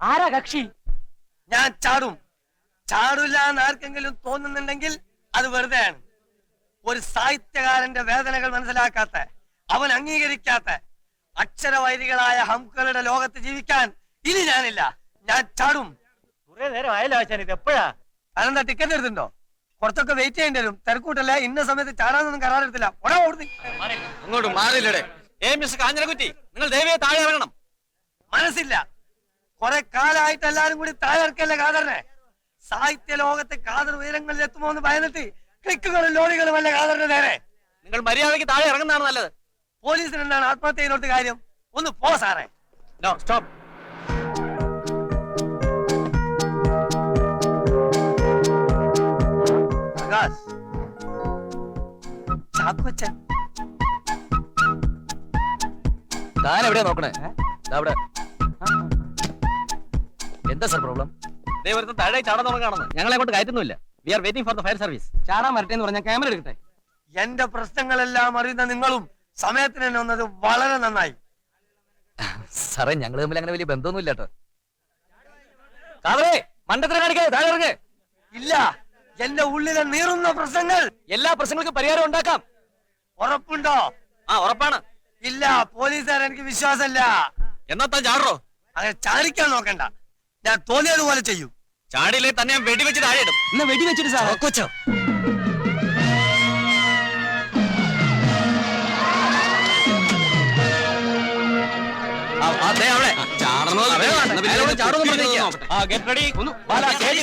ആരാ കക്ഷി? ഞാൻ ചാടും. ചാടില്ല എന്ന് ആർക്കെങ്കിലും തോന്നുന്നുണ്ടെങ്കിൽ അത് വെറുതെയാണ്. ഒരു സാഹിത്യകാരന്റെ വേദനകൾ മനസ്സിലാക്കാത്ത അവൻ അംഗീകരിക്കാത്ത അക്ഷരവൈദികളായ ഹംക്കളുടെ ലോകത്ത് ജീവിക്കാൻ ഇനി ഞാനില്ല. ഞാൻ ചാടും. കുറെ നേരം ആയല്ലോ ആശാൻ ഇത് എപ്പോഴാ? അതെന്താ ടിക്കറ്റ് എടുത്തിട്ടുണ്ടോ? കുറച്ചൊക്കെ വെയിറ്റ് ചെയ്യേണ്ടി വരും. തിരക്കൂട്ടല്ലേ? ഇന്ന സമയത്ത് ചാടാനൊന്നും കരാറെടുത്തില്ല. അങ്ങോട്ട് മാറിയില്ലടെ. ഏ മിസ്റ്റർ നിങ്ങൾ ദേവിയെ താഴെ ഇറങ്ങണം. മനസ്സില്ല. കുറെ കാലമായിട്ട് എല്ലാരും കൂടി താഴെക്കല്ലേ കാതറിനെ സാഹിത്യ ലോകത്തെ കാതർ ഉയരങ്ങളിൽ എത്തുമോ എന്ന് ഭയന്നിട്ട് ക്ലിക്കുകളും ലോറികളും അല്ല കാതറിന്റെ നേരെ? നിങ്ങൾ മര്യാദയ്ക്ക് താഴെ ഇറങ്ങുന്നതാണ് നല്ലത്. പോലീസിന് എന്താണ് ആത്മഹത്യ ചെയ്യുന്നോട്ട് കാര്യം? ഒന്ന് പോ സാറേ. No stop Prakash. ചാക്കോച്ചൻ താൻ എവിടെയാ നോക്കണേ അവിടെ. എന്താ സാർ പ്രോബ്ലം? ദേ ഒരുത്തൻ താഴെ ചാടാൻ തുടങ്ങാണെന്ന് ഞങ്ങളെ കൊണ്ട് കയറ്റുന്നില്ല we are waiting for the fire service ചാടാൻ വരട്ടെ എന്ന് പറഞ്ഞാൽ ക്യാമറ എടുക്കട്ടെ? എന്റെ പ്രശ്നങ്ങളെല്ലാം അറിയുന്ന നിങ്ങളും സമയത്തിന് തന്നെ വന്നത് വളരെ നന്നായി. സാറേ ഞങ്ങൾ തമ്മിൽ അങ്ങനെ വലിയ ബന്ധമൊന്നുമില്ല കേട്ടോ. കാതറേ മണ്ടത്തിന് കാണിക്കാതെ താഴെ ഇറങ്ങ്. ഇല്ല എന്റെ ഉള്ളിലെ നീറുന്ന പ്രശ്നങ്ങൾ എല്ലാ പ്രശ്നങ്ങൾക്കും പരിഹാരം ഉണ്ടാക്കാം. ഉറപ്പുണ്ടോ? ആ ഉറപ്പാണ്. ഇല്ല പോലീസുകാരെ എനിക്ക് വിശ്വാസമില്ല എന്നാ താൻ ചാടറോ അങ്ങനെ ചാടിക്കാൻ നോക്കണ്ട ഞാൻ തോന്നിയതുപോലെ ചെയ്യും ചാടിയില്ലേ തന്നെ ഞാൻ വെടിവെച്ച് താഴെ ഇടും എന്നാ വെടി വെച്ചിട്ട് സാർ കൊച്ചോ അതെ അവിടെ ഗെറ്റ് റെഡി ഒന്ന് സ്റ്റേജ്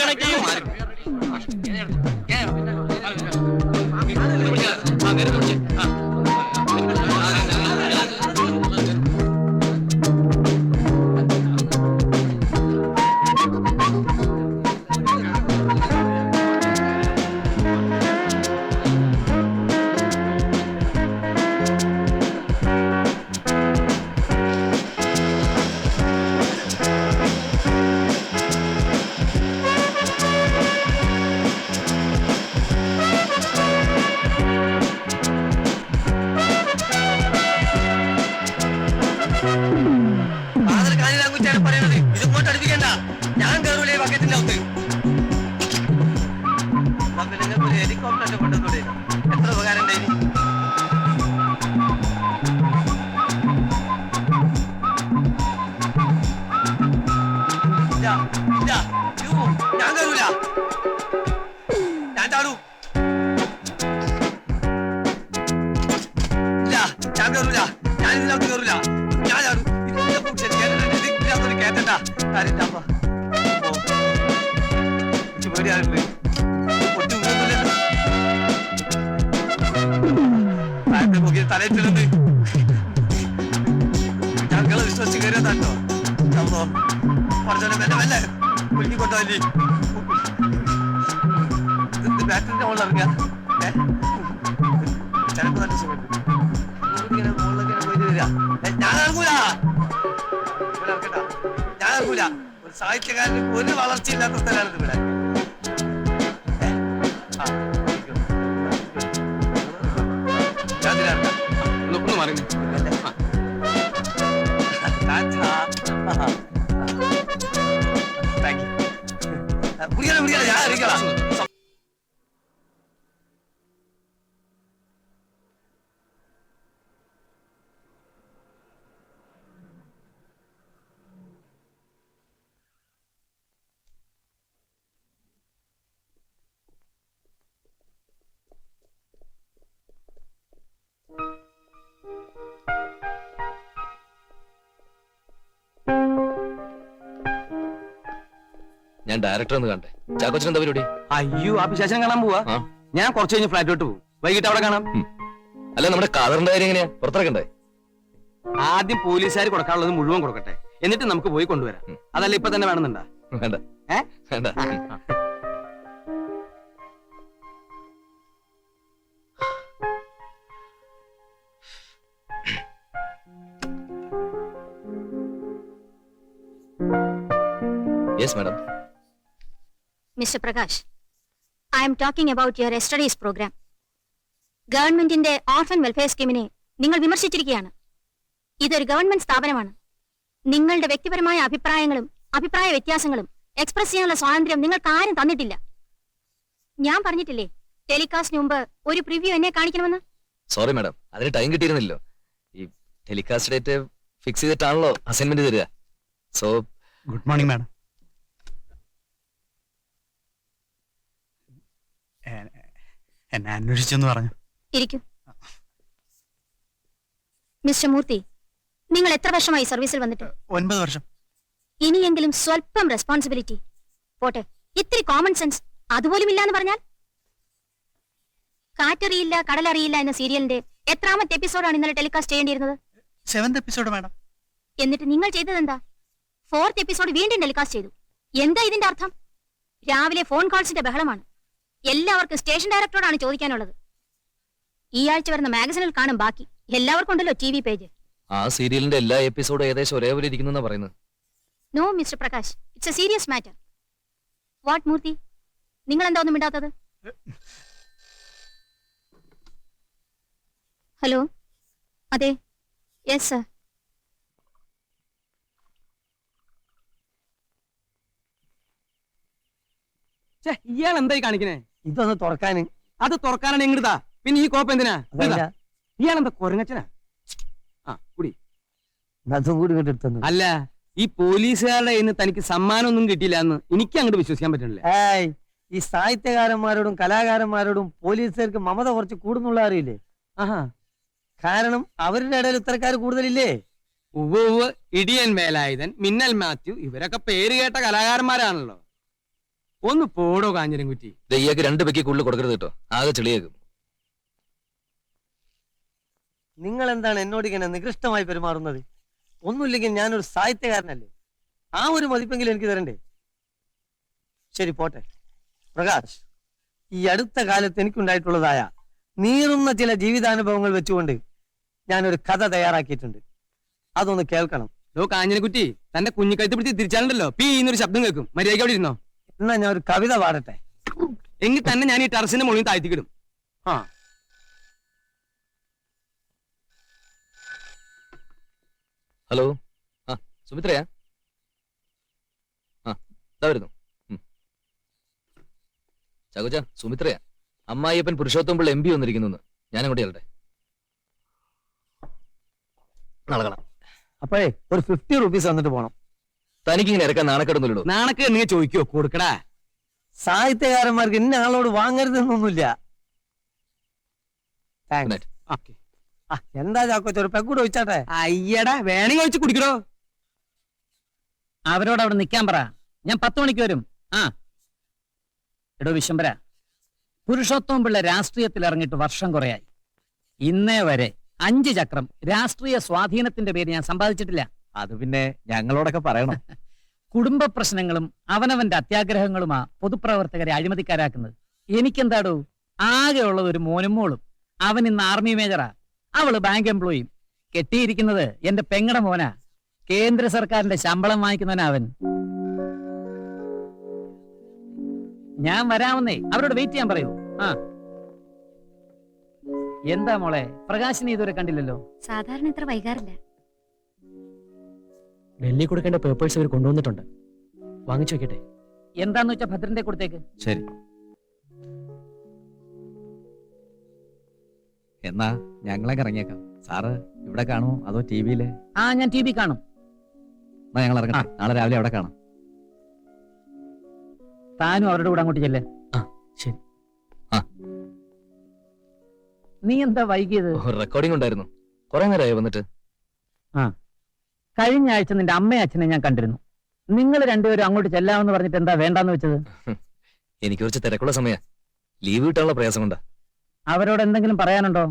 ഇല്ല ഞാൻ കയറൂല ഞാൻ ചാടൂ ഇല്ല ഞാൻ കയറൂല ഞാൻ ഇതിനകത്ത് കയറൂല ഞാൻ ചാടൂ ഇതിനകത്തൊരു പൊട്ടി വീഴുന്നില്ലല്ലോ. താഴത്തെ നോക്കി തലയിട്ടിരുന്ന് ഞങ്ങളെ വിശ്വസിച്ച് കയറിയതാട്ടോ അമ്മോ പറഞ്ഞോലെ മെല്ലെ മെല്ലെ കുലുങ്ങിക്കൊണ്ടോല്ലേ ഇത് ബാറ്ററിന്റെ മുകളിൽ ഇറങ്ങുക ഏ? ചിലപ്പോ നല്ല സുഖമുണ്ട് ഇങ്ങനെ മുകളിലേക്ക് പോയിട്ട് വരിക. ഞാൻ ഇറങ്ങൂല. ഞാൻ ഇറങ്ങൂല. ഒരു സാഹിത്യകാരന് ഒരു വളർച്ചയില്ലാത്ത സ്ഥലമാണ് ഇവിടെ. ഒന്ന് മാറി. ടാറ്റാ. புரியல புரியல யாரும் இருக்கலாம் ഞാൻ ഡയറക്ടർ എന്ന് കണ്ടേ ചാക്കോച്ചൻ എന്താ പരിപാടി? അയ്യോ ആ വിശേഷം കാണാൻ പോവാ. ആ. ഞാൻ കുറച്ച് കഴിഞ്ഞ് ഫ്ലാറ്റിലോട്ട് പോകും. വൈകിട്ട് അവിടെ കാണാം. അല്ല നമ്മുടെ കാതറിന്റെ കാര്യം എങ്ങനെയാ? പുറത്തിറക്കണ്ടേ? ആദ്യം പോലീസുകാർ കൊടുക്കാനുള്ളത് മുഴുവൻ കൊടുക്കട്ടെ. എന്നിട്ട് നമുക്ക് പോയി കൊണ്ടുവരാം. ഉം. അതല്ല ഇപ്പൊ തന്നെ വേണമെന്നുണ്ടാ? വേണ്ട. ഏ? വേണ്ട. Yes madam mister Prakash I am talking about your studies program ഗവൺമെന്റിന്റെ ഓർഫൻ വെൽഫെയർ സ്കീമിനെ നിങ്ങൾ വിമർശിച്ചിരിക്കുകയാണ്. ഇതൊരു ഗവൺമെന്റ് സ്ഥാപനമാണ്. നിങ്ങളുടെ വ്യക്തിപരമായ അഭിപ്രായങ്ങളും അഭിപ്രായ വ്യത്യാസങ്ങളും എക്സ്പ്രസ് ചെയ്യാനുള്ള സ്വാതന്ത്ര്യം നിങ്ങൾക്ക് ആരും തന്നിട്ടില്ല. ഞാൻ പറഞ്ഞിട്ടില്ലേ ടെലികാസ്റ്റിന് മുമ്പ് ഒരു പ്രിവ്യൂ എന്നെ കാണിക്കണമെന്ന്? സോറി മാഡം അതിന് ടൈം കിട്ടിയിരുന്നില്ലോ ഈ ടെലികാസ്റ്റ് ഡേറ്റ് ഫിക്സ് ചെയ്തിട്ടാണല്ലോ അസൈൻമെന്റ് തരിക. സോ ഗുഡ് മോർണിംഗ് മാഡം എന്നെ അന്വേഷിച്ചെന്ന് പറഞ്ഞു. ഇരിക്കും. മിസ്റ്റർ മൂർത്തി നിങ്ങൾ എത്ര വർഷമായി സർവീസിൽ വന്നിട്ട്? ഒൻപത് വർഷം. ഇനിയെങ്കിലും സ്വല്പം റെസ്പോൺസിബിലിറ്റി. പോട്ടെ ഇത്തിരി കോമൺ സെൻസ് അതുപോലും ഇല്ലാന്ന് പറഞ്ഞാൽ? കാറ്ററിയില്ല കടലറിയില്ല എന്ന സീരിയലിന്റെ എത്രാമത്തെ എപ്പിസോഡാണ് ഇന്നലെ ടെലികാസ്റ്റ് ചെയ്യേണ്ടിയിരുന്നത്? സെവന്ത് എപ്പിസോഡ് മാഡം എന്നിട്ട് നിങ്ങൾ ചെയ്തതെന്താ? ഫോർത്ത് എപ്പിസോഡ് വീണ്ടും ടെലികാസ്റ്റ് ചെയ്തു. എന്താ ഇതിന്റെ അർത്ഥം? രാവിലെ ഫോൺ കോൾസിന്റെ ബഹളമാണ്. എല്ലാവർക്കും സ്റ്റേഷൻ ഡയറക്ടറോടാണ് ചോദിക്കാനുള്ളത്. ഈ ആഴ്ച വരുന്ന മാഗസിനിൽ കാണും ബാക്കി. എല്ലാവർക്കും ഉണ്ടല്ലോ ടി വി പേജ് ആ സീരിയലിന്റെ എല്ലാ എപ്പിസോഡും ഏകദേശം ഒരേപോലെ ഇരിക്കുന്നു പറയുന്നത്. No mister Prakash it's a serious matter what Murthy? നിങ്ങൾ എന്താ ഒന്നും മിണ്ടാത്തത്? ഹലോ അതെ. യെസ് സർ ഇയാൾ എന്തായി കാണിക്കണേ? ഇതൊന്ന് തുറക്കാന്. അത് തുറക്കാനാണ് എങ്ങടാ പിന്നെ ഈ കോപ്പ് എന്തിനാ? ഇയാളെന്താ കൊരങ്ങച്ചനാ? ആ കുടി. അതും കൂടി എടുത്തു അല്ല ഈ പോലീസുകാരുടെ ഇന്ന് തനിക്ക് സമ്മാനമൊന്നും കിട്ടിയില്ല എന്ന് എനിക്ക് അങ്ങോട്ട് വിശ്വസിക്കാൻ പറ്റണില്ല. ഈ സാഹിത്യകാരന്മാരോടും കലാകാരന്മാരോടും പോലീസുകാർക്ക് മമത കുറച്ച് കൂടുന്നുള്ള അറിയില്ലേ? ആഹാ. കാരണം അവരുടെ ഇടയിൽ ഇത്തരക്കാർ കൂടുതലില്ലേ? ഉവ്വ് ഉവ്വ് ഇടിയൻ വേലായുധൻ മിന്നൽ മാത്യു ഇവരൊക്കെ പേര് കേട്ട കലാകാരന്മാരാണല്ലോ. ഒന്ന് പോടോ കാഞ്ഞിരം കുറ്റി ദയ്യാക്ക് ഇയാൾക്ക് രണ്ട് പെക്കി കൂടുതൽ കൊടുക്കരുത് കേട്ടോ. ആകെ ചെളിയാക്കും നിങ്ങൾ എന്താണ് എന്നോട് ഇങ്ങനെ നികൃഷ്ടമായി പെരുമാറുന്നത്? ഒന്നുമില്ലെങ്കിൽ ഞാനൊരു സാഹിത്യകാരനല്ലേ? ആ ഒരു മതിപ്പെങ്കിലും എനിക്ക് തരണ്ടേ? ശരി പോട്ടെ. പ്രകാശ് ഈ അടുത്ത കാലത്ത് എനിക്കുണ്ടായിട്ടുള്ളതായ നീറുന്ന ചില ജീവിതാനുഭവങ്ങൾ വെച്ചുകൊണ്ട് ഞാനൊരു കഥ തയ്യാറാക്കിയിട്ടുണ്ട്. അതൊന്ന് കേൾക്കണം. ലോ കാഞ്ഞിനെ കുറ്റി തന്റെ കുഞ്ഞിക്കഴുത്ത് പിടിച്ച് തിരിച്ചാലുണ്ടല്ലോ? പീ എന്നൊരു ശബ്ദം കേൾക്കും. മര്യാദയ്ക്ക് അവിടെ ഇരുന്നോ? എന്നാ ഞാൻ ഒരു കവിത പാടട്ടെ? എങ്കിൽ തന്നെ ഞാൻ ഈ ടെറസിന്റെ മുകളിൽ താഴ്ത്തിക്കിടും. ആ. ഹലോ. ആ സുമിത്രയാ? ആ ഇതാ വരുന്നു. ചകുജ ചകുച സുമിത്രയാ. അമ്മായിയപ്പൻ പുരുഷോത്തം പിള്ള എം പി വന്നിരിക്കുന്നു ഞാൻ അങ്ങോട്ട് ചെല്ലട്ടെ. നടക്കണം കാണാം. അപ്പോഴേ ഒരു ഫിഫ്റ്റി റുപ്പീസ് വന്നിട്ട് പോണം. തനിക്ക് ഇങ്ങനെ ഇറക്കാൻ നാണക്കെടുന്നില്ലടോ നാണക്ക് നീ ചോദിക്കോ കൊടുക്കടാ. സാഹിത്യകാരന്മാർക്ക് ഇന്ന ആളോട് വാങ്ങരുതെന്നൊന്നുമില്ല. എന്താ ചാക്കോച്ച ഒരു പെക്കൂടെ വെച്ചാട്ടെ അയ്യടാ വേണമെങ്കിൽ വെച്ച് കുടിക്കടോ. അവരോട് അവിടെ നിൽക്കാൻ പറ. ഞാൻ പത്ത് മണിക്ക് വരും. ആ. എടോ വിശംബര പുരുഷോത്വം പിള്ള രാഷ്ട്രീയത്തിൽ ഇറങ്ങിയിട്ട് വർഷം കുറയായി. ഇന്നേ വരെ അഞ്ച് ചക്രം രാഷ്ട്രീയ സ്വാധീനത്തിന്റെ പേര് ഞാൻ സമ്പാദിച്ചിട്ടില്ല. അത് പിന്നെ ഞങ്ങളോടൊക്കെ പറയണം. കുടുംബ പ്രശ്നങ്ങളും അവനവന്റെ അത്യാഗ്രഹങ്ങളുമാ പൊതുപ്രവർത്തകരെ അഴിമതിക്കാരാക്കുന്നത്. എനിക്കെന്താടോ? ആകെ ഉള്ളത് ഒരു മോനും മോളും. അവൻ ഇന്ന് ആർമി മേജറാ. അവൾ ബാങ്ക് എംപ്ലോയിയും കെട്ടിയിരിക്കുന്നത് എന്റെ പെങ്ങടെ മോനാ. കേന്ദ്ര സർക്കാരിന്റെ ശമ്പളം വാങ്ങിക്കുന്നവനാ അവൻ. ഞാൻ വരാമെന്നേ. അവരോട് വെയിറ്റ് ചെയ്യാൻ പറയൂ. ആ. എന്താ മോളെ? പ്രകാശിനെ ഇതുവരെ കണ്ടില്ലല്ലോ? സാധാരണ ഇത്ര വൈകാറില്ല. ഡൽഹി കൊടുക്കേണ്ട പേപ്പേഴ്സ് ഇവർ കൊണ്ടുവന്നിട്ടുണ്ട്. വാങ്ങിച്ചു വെക്കട്ടെ. എന്താന്ന് വെച്ചാ ഭദ്രന്റെ കൊടുത്തേക്ക്? ശരി. എന്നാ ഞങ്ങളെ ഇറങ്ങിയേക്കാം. സാറ് ഇവിടെ കാണുമോ? അതോ ടി വിയിൽ? ആ ഞാൻ ടി വി കാണും. എന്നാ ഞങ്ങൾ ഇറങ്ങാം നാളെ രാവിലെ അവിടെ കാണാം. താനും അവരുടെ കൂടെ അങ്ങോട്ട് ചെല്ലേ. ആ, ശരി. ആ. നീ എന്താ വൈകിയത്? റെക്കോർഡിംഗ് ഉണ്ടായിരുന്നു. കുറെ നേരമായി വന്നിട്ട്. കഴിഞ്ഞ ആഴ്ച നിന്റെ അമ്മയും അച്ഛനെ ഞാൻ കണ്ടിരുന്നു. നിങ്ങൾ രണ്ടുപേരും അങ്ങോട്ട് ചെല്ലാമെന്ന് പറഞ്ഞിട്ട് എന്താ വേണ്ടാന്ന് വെച്ചത്? എനിക്ക് കുറച്ച് തിരക്കുള്ള സമയ. ലീവ് കിട്ടാനുള്ള പ്രയാസം കൊണ്ടാ. അവരോട് എന്തെങ്കിലും പറയാനുണ്ടോ?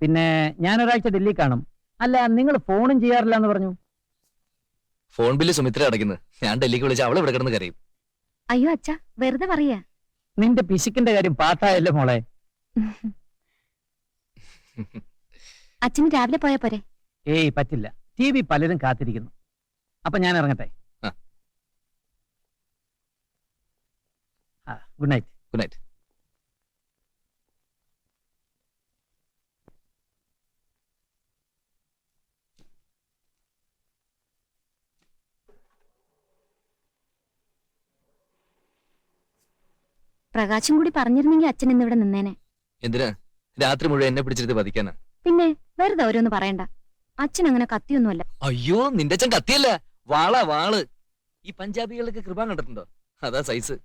പിന്നെ ഞാൻ ഒരാഴ്ച ഡൽഹി കാണും. അല്ല നിങ്ങൾ ഫോണും ചെയ്യാറില്ല എന്ന് പറഞ്ഞു. ഫോൺ ബില്ല് സുമിത്ര അടയ്ക്കുന്നത് ഞാൻ ഡൽഹിക്ക് വിളിച്ച അവളെ ഇവിടെ കിടന്ന് കരയും. അയ്യോ അച്ഛാ വെറുതെ പറയാ. നിന്റെ പിശുക്കിന്റെ കാര്യം പാട്ടായല്ലോ മോളെ? അച്ഛന് രാവിലെ പോയാ പോരെ? ഏയ് പറ്റില്ല. ടി വി പലരും കാത്തിരിക്കുന്നു. അപ്പൊ ഞാൻ ഇറങ്ങട്ടെ? ഗുഡ് നൈറ്റ് ഗുഡ് നൈറ്റ് പ്രകാശം കൂടി പറഞ്ഞിരുന്നെങ്കിൽ അച്ഛൻ ഇന്നിവിടെ നിന്നേനെ. എന്തിനാ? രാത്രി മുഴുവൻ എന്നെ പിടിച്ചിട്ട് പതിക്കാനാ പിന്നെ വെറുതെ ഓരോന്ന് പറയണ്ട. അച്ഛൻ അങ്ങനെ കത്തിയൊന്നുമല്ല. അയ്യോ നിന്റെ അച്ഛൻ കത്തിയല്ല. വാളാ വാൾ. ഈ പഞ്ചാബികളൊക്കെ കൃപ കണ്ടിട്ടുണ്ടോ? അതാ സൈസ്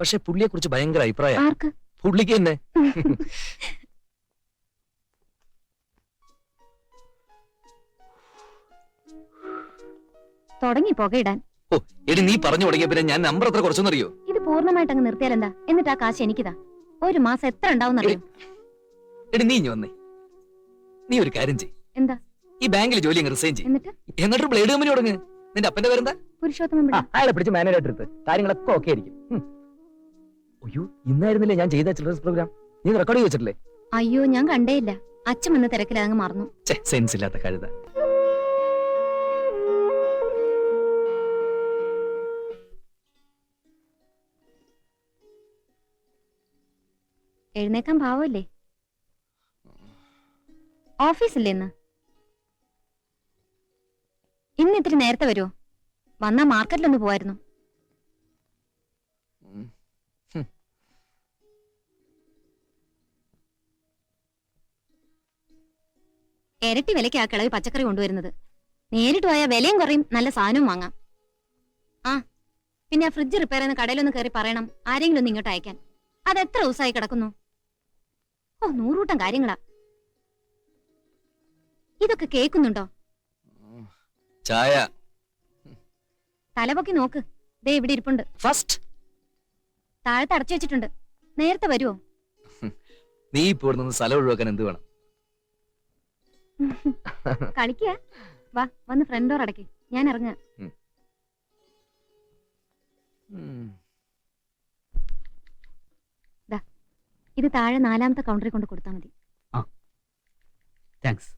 പക്ഷെ പുള്ളിയെ കുറിച്ച് ഭയങ്കര അഭിപ്രായം. ആർക്ക്? പുള്ളിക്ക് തന്നെ. തുടങ്ങി പുകയിടാൻ. ഓ എടി നീ പറഞ്ഞു തുടങ്ങിയ പിന്നെ ഞാൻ നമ്പർ എത്ര കുറച്ചെന്നറിയോ? ഇത് പൂർണമായിട്ട് അങ്ങ് നിർത്തിയാൽ എന്താ എന്നിട്ട് ആ കാശ് എനിക്കിതാ. ഒരു മാസം എത്ര ഉണ്ടാവും എടി നീ ഇഞ്ഞു വന്നേ. നീ ഒരു കാര്യം ചെയ് എന്താ? ഈ ബാങ്കിൽ ജോലി അങ്ങ് റിസൈൻ ചെയ്യും. എന്നിട്ട്? എന്നിട്ട് ബ്ലേഡ് കമ്പനി തുടങ്ങ്. നിന്റെ അപ്പന്റെ പേരെന്താ? പുരുഷോത്തമൻ ആ, അയാളെ പിടിച്ച് മാനേജായിട്ട് എടുത്ത് കാര്യങ്ങളൊക്കെ ഓക്കെ ആയിരിക്കും. ഉം. അയ്യോ ഇന്നായിരുന്നില്ലേ ഞാൻ ചെയ്ത ചിൽഡ്രൻസ് പ്രോഗ്രാം നീ റെക്കോർഡ് ചെയ്ത് വെച്ചിട്ടില്ലേ? അയ്യോ ഞാൻ കണ്ടേയില്ല അച്ഛൻ വന്ന് തിരക്കിലങ്ങ് മറന്നു. ഛെ, സെൻസ് ഇല്ലാത്ത കഴുത. എഴുന്നേക്കാൻ ഭാവമല്ലേ ഓഫീസില്ലേ ഇന്ന്? ഇന്ന് ഇത്തിരി നേരത്തെ വരുമോ വന്നാ മാർക്കറ്റിലൊന്ന് പോവായിരുന്നു. ഇരട്ടി വിലയ്ക്ക് ആ കിളവി പച്ചക്കറി കൊണ്ടുവരുന്നത്. നേരിട്ട് പോയാൽ വിലയും കുറയും നല്ല സാധനവും വാങ്ങാം. ആ പിന്നെ ആ ഫ്രിഡ്ജ് റിപ്പയർ ചെയ്യുന്ന കടയിലൊന്ന് കയറി പറയണം. ആരെങ്കിലും ഒന്ന് ഇങ്ങോട്ട് അയക്കാൻ. അത് എത്ര ദിവസമായി കിടക്കുന്നു? ഓ നൂറൂട്ടം കാര്യങ്ങളാ. ഇതൊക്കെ കേൾക്കുന്നുണ്ടോ? ചായ. തലപൊക്കി നോക്ക്. ദേ ഇവിടെ ഇരിപ്പുണ്ട്. ഫസ്റ്റ് താഴത്ത് അടച്ചു വെച്ചിട്ടുണ്ട്. നേരത്തെ വരുമോ നീ ഇപ്പൊ ഇവിടെ നിന്ന് സ്ഥലം ഒഴിവാക്കാൻ എന്ത് വേണം? കളിക്കുക വാ വന്ന് ഫ്രണ്ട് ഡോർ അടക്കി. ഞാൻ ഇറങ്ങുക ഉം. ഇത് താഴെ നാലാമത്തെ കൗണ്ടറിൽ കൊണ്ട് കൊടുത്താൽ മതി. താങ്ക്സ്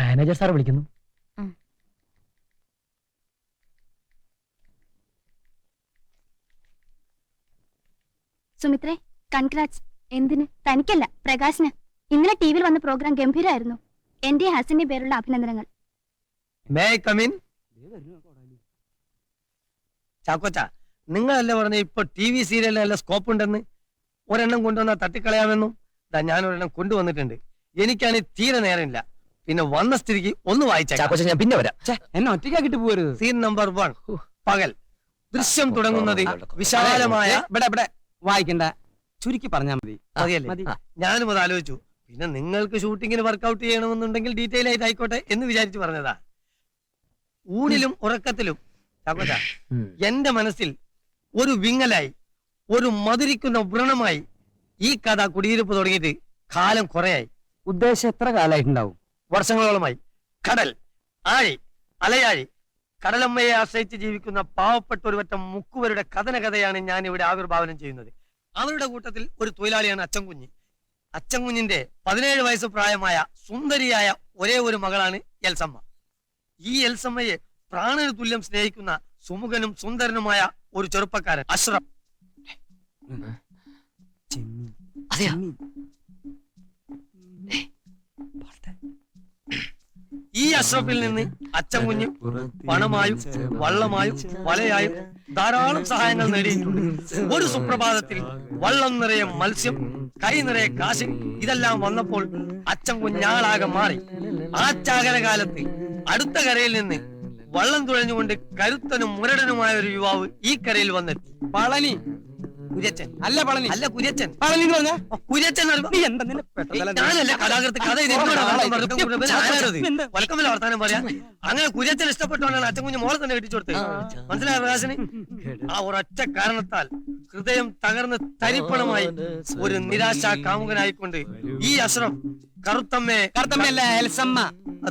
മാനേജർ സാർ വിളിക്കുന്നു. സുമിത്രേ കൺഗ്രാറ്റ്സ് എന്തിന്? തനിക്കല്ല പ്രകാശിന്. ഇന്നലെ ടി വിയിൽ വന്ന പ്രോഗ്രാം ഗംഭീരമായിരുന്നു എന്റെ ഹസിന്റെ പേരുള്ള അഭിനന്ദനങ്ങൾ. മേ കമിൻ ചാക്കോച്ച നിങ്ങളല്ലേ പറഞ്ഞ ഇപ്പൊ ടി വി സീരിയലിന് നല്ല സ്കോപ്പ് ഉണ്ടെന്ന്? ഒരെണ്ണം കൊണ്ടുവന്നാൽ തട്ടിക്കളയാമെന്നും ദാ ഞാൻ ഒരെണ്ണം കൊണ്ടുവന്നിട്ടുണ്ട്. എനിക്കാണ് തീരെ നേരമില്ല. പിന്നെ വന്ന സ്ഥിതിക്ക് ഒന്ന് വായിച്ചാൽ ഞാൻ പിന്നെ വരാം. എന്നെ ഒറ്റയ്ക്കാക്കിട്ട് പോരുത് സീൻ നമ്പർ വൺ. പകൽ. ദൃശ്യം തുടങ്ങുന്നത് വിശാലമായ ഇവിടെ ഇവിടെ. വായിക്കണ്ട. ചുരുക്കി പറഞ്ഞാ മതി. മതിയല്ലേ മതി. ഞാനും അത് ആലോചിച്ചു. പിന്നെ നിങ്ങൾക്ക് ഷൂട്ടിങ്ങിന് വർക്കൗട്ട് ചെയ്യണമെന്നുണ്ടെങ്കിൽ ഡീറ്റെയിൽ ആയിട്ട് ആയിക്കോട്ടെ എന്ന് വിചാരിച്ചു പറഞ്ഞതാ. ഊണിലും ഉറക്കത്തിലും ചാക്കോച്ച എന്റെ മനസ്സിൽ ഒരു വിങ്ങലായി ഒരു മധുരിക്കുന്ന വ്രണമായി ഈ കഥ കുടിയിരുപ്പ് തുടങ്ങിയിട്ട് കാലം കുറയായി. ഉദ്ദേശം എത്ര കാലായിട്ടുണ്ടാവും വർഷങ്ങളോളമായി. കടൽ ആഴി അലയാഴി. കടലമ്മയെ ആശ്രയിച്ച് ജീവിക്കുന്ന പാവപ്പെട്ട ഒരു വറ്റം മുക്കുവരുടെ കഥന കഥയാണ് ഞാൻ ഇവിടെ ആവിർഭാവനം ചെയ്യുന്നത്. അവരുടെ കൂട്ടത്തിൽ ഒരു തൊഴിലാളിയാണ് അച്ചൻകുഞ്ഞ്. അച്ചൻകുഞ്ഞിന്റെ പതിനേഴ് വയസ്സ് പ്രായമായ സുന്ദരിയായ ഒരേ ഒരു മകളാണ് എൽസമ്മ. ഈ എൽസമ്മയെ പ്രാണന് തുല്യം സ്നേഹിക്കുന്ന സുമുഖനും സുന്ദരനുമായ ഒരു ചെറുപ്പക്കാരൻ അശ്രം അതെയാ? ഈ അഷ്റഫിൽ നിന്ന് അച്ഛൻ കുഞ്ഞ് പണമായും വള്ളമായും വലയായും ധാരാളം സഹായങ്ങൾ നേടിയിട്ടുണ്ട്. ഒരു സുപ്രഭാതത്തിൽ വള്ളം നിറയെ മത്സ്യം കൈ നിറയെ കാശ് ഇതെല്ലാം വന്നപ്പോൾ അച്ഛൻ കുഞ്ഞാളാകെ മാറി. ആ ചാകര കാലത്ത് അടുത്ത കരയിൽ നിന്ന് വള്ളം തുഴഞ്ഞുകൊണ്ട് കരുത്തനും മുരടനുമായ ഒരു യുവാവ് ഈ കരയിൽ വന്നെത്തി. പളനി കുര്യച്ചൻ. അല്ല പളനി. അല്ല കുര്യച്ചൻ. പളനി എന്ന് പറഞ്ഞ? കുര്യച്ചൻ നീ എന്താ നിന്നെ പെട്ടതല്ല? ഞാനല്ല കഥാകൃത്ത് കഥ ഇത്? വലക്കമ്മല വർത്താനം പറയാ. അങ്ങനെ കുര്യച്ചൻ ഇഷ്ടപ്പെട്ടവനാണ് അച്ഛൻ കുഞ്ഞു മോളെ തന്നെ കെട്ടിച്ചു കൊടുത്തത്. മനസ്സിലായ പ്രകാശന്? ആ ഒരൊറ്റ കാരണത്താൽ ഹൃദയം തകർന്ന് തരിപ്പണമായി ഒരു നിരാശ കാമുകനായിക്കൊണ്ട് ഈ അശ്രം കറുത്തമ്മേ കറുത്തമ്മയല്ല എൽസമ്മ.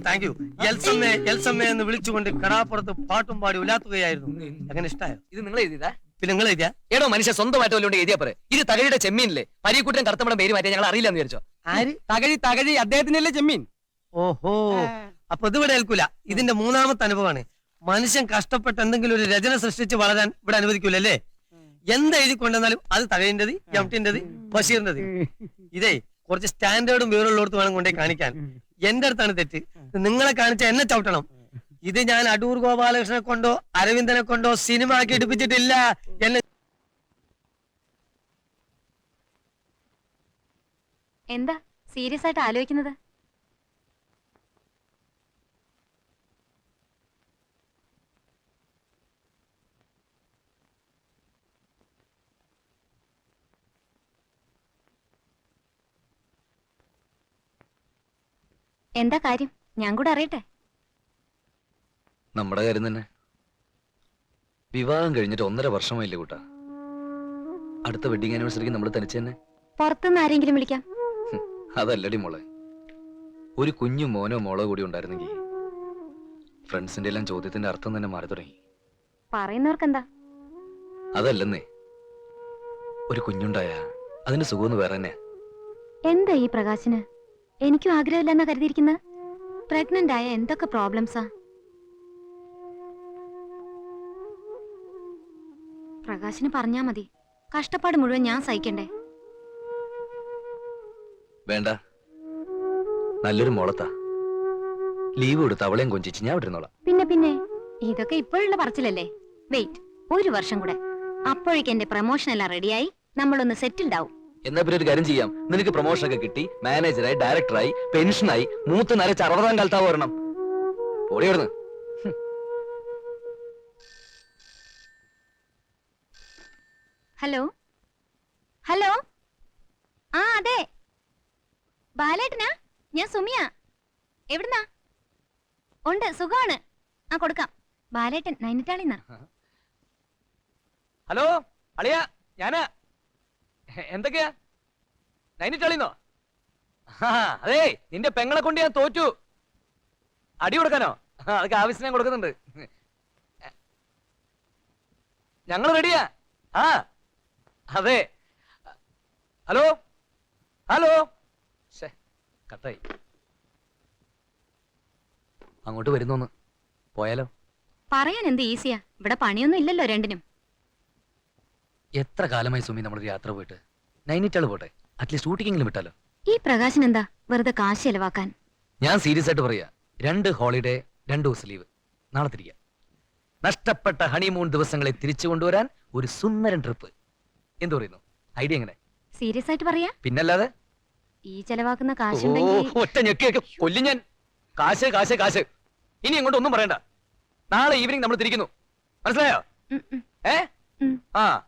താങ്ക് യു എൽസമ്മേ എൽസമ്മേ എന്ന് വിളിച്ചുകൊണ്ട് കടാപ്പുറത്ത് പാട്ടും പാടി ഉലാത്തുകയായിരുന്നു. അങ്ങനെ ഇഷ്ടായോ? ഇത് നിങ്ങൾ എഴുതിയതാ? പിന്നെ നിങ്ങൾ എഴുതിയാ? ഏടോ മനുഷ്യ സ്വന്തമായിട്ട് വല്ലതുകൊണ്ട് എഴുതിയാ പറ ഇത് തകഴിയുടെ ചെമ്മീനില്ലേ? പരീക്കുട്ടൻ കറുത്തമ്മയുടെ പേര് മാറ്റിയാൽ ഞങ്ങൾ അറിയില്ലെന്ന് വിചാരിച്ചോ? ആര്? തകഴി തകഴി അദ്ദേഹത്തിനല്ലേ ചെമ്മീൻ? ഓഹോ. അപ്പൊ ഇത് ഇവിടെ ഏൽക്കൂല. ഇതിന്റെ മൂന്നാമത്തെ അനുഭവമാണ്. മനുഷ്യൻ കഷ്ടപ്പെട്ട് എന്തെങ്കിലും ഒരു രചന സൃഷ്ടിച്ച് വളരാൻ ഇവിടെ അനുവദിക്കൂലല്ലേ? എന്ത് എഴുതി കൊണ്ടുവന്നാലും അത് തകഴിന്റത് എംടിന്റെത് ബഷീറിന്റെത്. ഇതേ കുറച്ച് സ്റ്റാൻഡേർഡും വിവരമുള്ളടത്ത് വേണം കൊണ്ടേ കാണിക്കാൻ. എന്റെ അടുത്താണ് തെറ്റ്. നിങ്ങളെ കാണിച്ച എന്നെ ചവിട്ടണം. ഇത് ഞാൻ അടൂർ ഗോപാലകൃഷ്ണനെ കൊണ്ടോ അരവിന്ദനെ കൊണ്ടോ സിനിമ ആക്കി എടുപ്പിച്ചിട്ടില്ല. എന്നെ എന്താ സീരിയസ് ആയിട്ട് ആലോചിക്കുന്നത്? എന്താ കാര്യം? ഞാൻ കൂടെ അറിയട്ടെ? നമ്മുടെ കാര്യം തന്നെ. വിവാഹം കഴിഞ്ഞിട്ട് ഒന്നര വർഷമായില്ലേ കൂട്ടാ. അടുത്ത വെഡിങ് ആനിവേഴ്സറിക്ക് നമ്മൾ തനിച്ച് തന്നെ. പുറത്തുനിന്ന് ആരെങ്കിലും വിളിക്കാം. അതല്ലടി മോളെ. ഒരു കുഞ്ഞു മോനോ മോളോ കൂടി ഉണ്ടായിരുന്നെങ്കിൽ ഫ്രണ്ട്സിന്റെ എല്ലാം ചോദ്യത്തിന്റെ അർത്ഥം തന്നെ മാറി തുടങ്ങി. പറയുന്നവർക്കെന്താ? അതല്ലെന്നേ. ഒരു കുഞ്ഞുണ്ടായ അതിന്റെ സുഖമൊന്ന് വേറെ തന്നെ എന്താ ഈ പ്രകാശിന്? എനിക്കും ആഗ്രഹമില്ലെന്നാ കരുതിയിരിക്കുന്നത് പ്രഗ്നന്റ് ആയ എന്തൊക്കെ പ്രോബ്ലംസാ പ്രകാശിന് പറഞ്ഞാ മതി. കഷ്ടപ്പാട് മുഴുവൻ ഞാൻ സഹിക്കണ്ടേ? വേണ്ട. നല്ലൊരു മോളത്താ. ലീവ് കൊടുത്ത് അവളെയും കൊഞ്ചിച്ച് ഞാൻ വിട്ടിരുന്നോളാം. പിന്നെ പിന്നെ. ഇതൊക്കെ ഇപ്പോഴുള്ള പറച്ചിലല്ലേ? വെയിറ്റ് ഒരു വർഷം കൂടെ. അപ്പോഴേക്ക് എന്റെ പ്രൊമോഷൻ എല്ലാം റെഡിയായി നമ്മളൊന്ന് സെറ്റിൽഡ് ആവും എന്നാ പിന്നെ ഒരു കാര്യം ചെയ്യാം. നിനക്ക് പ്രൊമോഷൻ ഒക്കെ കിട്ടി മാനേജറായി ഡയറക്ടറായി പെൻഷനായി മൂത്ത് നരച്ച് അറുപതാം കാലത്താവ് വരണം ഓടി ഹലോ? ഹലോ? ആ അതെ. ബാലേട്ടനാ? ഞാൻ സുമിയ. എവിടുന്നാ? ഉണ്ട് സുഖമാണ്. ആ കൊടുക്കാം. ബാലേട്ടൻ നൈനിറ്റാളിന്നാ. ഹലോ അളിയ ഞാനാ. എന്തൊക്കെയാ? നൈനിട്ടാളിന്നോ ആ അതെ നിന്റെ പെങ്ങളെ കൊണ്ട് ഞാൻ തോറ്റു. അടി കൊടുക്കാനോ? അതൊക്കെ ആവശ്യം ഞാൻ കൊടുക്കുന്നുണ്ട്. ഞങ്ങൾ റെഡിയാ. ആ അതെ. ഹലോ? ഹലോ? കത്തായി അങ്ങോട്ട് വരുന്നോന്ന്. പോയാലോ? പറയാൻ എന്ത് ഈസിയാ? ഇവിടെ പണിയൊന്നും ഇല്ലല്ലോ രണ്ടിനും. എത്ര കാലമായി സുമി നമ്മളൊരു യാത്ര പോയിട്ട്? നൈനിറ്റാൾ പോട്ടെ. അറ്റ്ലീസ്റ്റ് ഊട്ടിക്കെങ്കിലും വിട്ടാലോ? ഈ പ്രകാശൻ എന്താ? വെറുതെ കാശ് ചെലവാക്കാൻ. ഞാൻ സീരിയസ് ആയിട്ട് പറയാ. രണ്ട് ഹോളിഡേ രണ്ട് ദിവസം ലീവ്. നാളെ തിരികെ നഷ്ടപ്പെട്ട ഹണിമൂൺ ദിവസങ്ങളെ തിരിച്ചു കൊണ്ടുവരാൻ ഒരു സുന്ദരൻ ട്രിപ്പ്. എന്തു പറയുന്നു? ഐഡിയ എങ്ങനെ? സീരിയസ് ആയിട്ട് പറയാ. പിന്നല്ലാതെ? ഈ ചെലവാക്കുന്ന ഓ, കാശുണ്ടെങ്കിൽ ഒറ്റ ഞെക്കിയൊക്കെ. കൊല്ലി ഞാൻ. കാശ് കാശ് കാശ്. ഇനി എങ്ങോട്ട് ഒന്നും പറയണ്ട. നാളെ ഈവനിങ് നമ്മൾ തിരിക്കുന്നു. മനസ്സിലായോ? ഉം, ഉം. ഏ? ഉം. ആ.